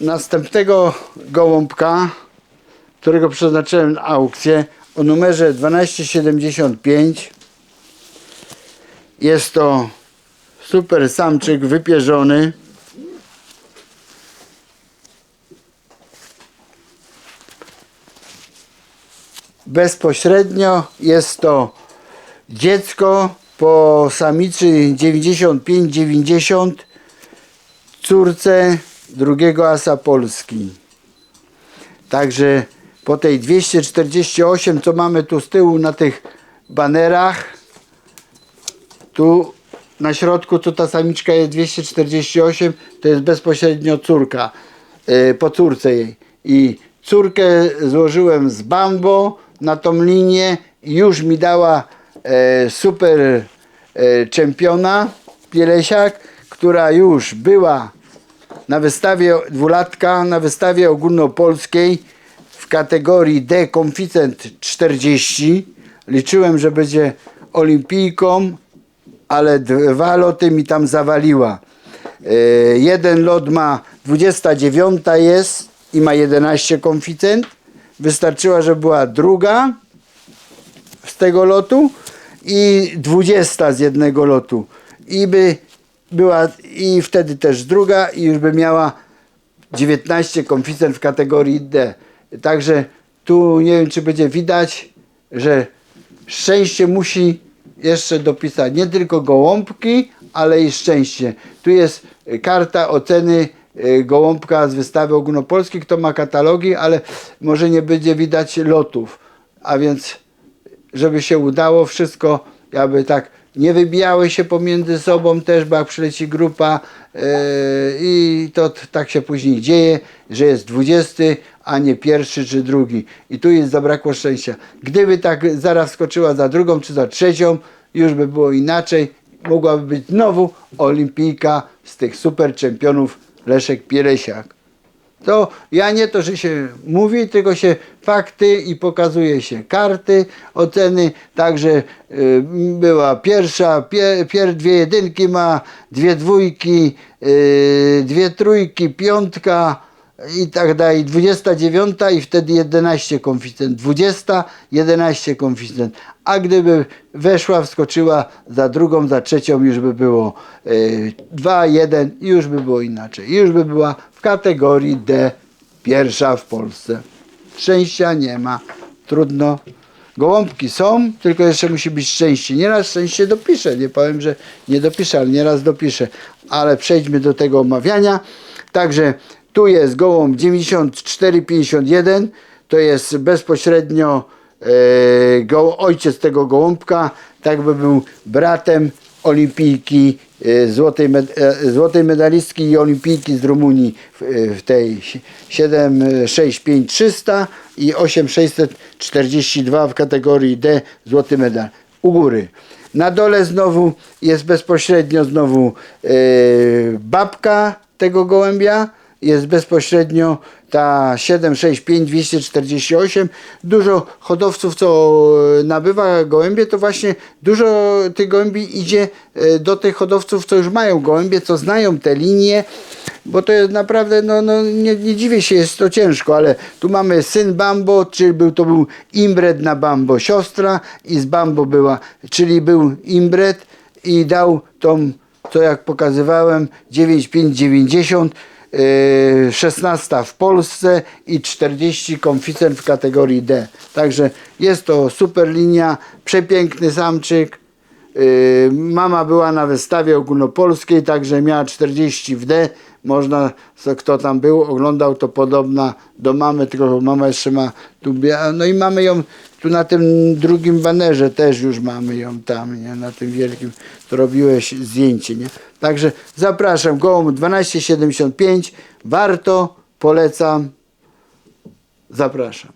następnego gołąbka, którego przeznaczyłem na aukcję o numerze 1275. Jest to super samczyk wypierzony. Bezpośrednio jest to dziecko po samicy 95-90 córce drugiego asa Polski. Także po tej 248, co mamy tu z tyłu na tych banerach, tu na środku, co ta samiczka jest 248, to jest bezpośrednio córka, yy, po córce jej. I córkę złożyłem z Bambo na tą linię i już mi dała e, super e, czempiona Pielesiak, która już była na wystawie dwulatka, na wystawie ogólnopolskiej w kategorii D konficent 40. Liczyłem, że będzie olimpijką, ale dwa loty mi tam zawaliła. E, jeden lot ma 29 jest i ma 11 konficent. Wystarczyła, że była druga z tego lotu i 20 z jednego lotu. I by była i wtedy też druga i już by miała 19 konficent w kategorii D. Także tu nie wiem czy będzie widać, że szczęście musi jeszcze dopisać nie tylko gołąbki, ale i szczęście. Tu jest karta oceny y, gołąbka z wystawy ogólnopolskiej. Kto ma katalogi, ale może nie będzie widać lotów. A więc żeby się udało wszystko, jakby tak nie wybijały się pomiędzy sobą też, bo jak przyleci grupa yy, i to tak się później dzieje, że jest 20, a nie pierwszy czy drugi. I tu jest zabrakło szczęścia. Gdyby tak zaraz skoczyła za drugą czy za trzecią, już by było inaczej. Mogłaby być znowu olimpijka z tych super czempionów Leszek Pielesiak to ja nie to, że się mówi, tylko się fakty i pokazuje się karty, oceny, także y, była pierwsza, pie, pier, dwie jedynki ma, dwie dwójki, y, dwie trójki, piątka i tak dalej, 29 i wtedy 11 konficent, 20, 11 konficent, a gdyby weszła, wskoczyła za drugą, za trzecią już by było y, 2, 1 i już by było inaczej, już by była w kategorii D pierwsza w Polsce. Szczęścia nie ma, trudno. Gołąbki są, tylko jeszcze musi być szczęście. Nieraz szczęście dopiszę, nie powiem, że nie dopiszę, ale nieraz dopiszę. Ale przejdźmy do tego omawiania. Także tu jest gołąb 9451, to jest bezpośrednio e, go, ojciec tego gołąbka, tak by był bratem olimpijki, e, złotej, med, e, złotej medalistki i olimpijki z Rumunii w, e, w tej 765300 i 8642 w kategorii D złoty medal u góry. Na dole znowu jest bezpośrednio znowu e, babka tego gołębia, jest bezpośrednio ta 765 248. Dużo hodowców, co e, nabywa gołębie, to właśnie dużo tych gołębi idzie e, do tych hodowców, co już mają gołębie, co znają te linie, bo to jest naprawdę, no, no nie, nie dziwię się, jest to ciężko, ale tu mamy syn Bambo, czyli był, to był imbred na Bambo, siostra i z Bambo była, czyli był imbred i dał tą, co jak pokazywałem, 9590 Yy, 16 w Polsce i 40 konficent w kategorii D. Także jest to super linia, przepiękny samczyk. Yy, Mama była na wystawie ogólnopolskiej, także miała 40 w D. Można, kto tam był, oglądał, to podobna do mamy, tylko mama jeszcze ma tu. No i mamy ją tu na tym drugim banerze, też już mamy ją tam, nie? na tym wielkim, to robiłeś zdjęcie. Nie? Także zapraszam, gołąb 1275, warto, polecam, zapraszam.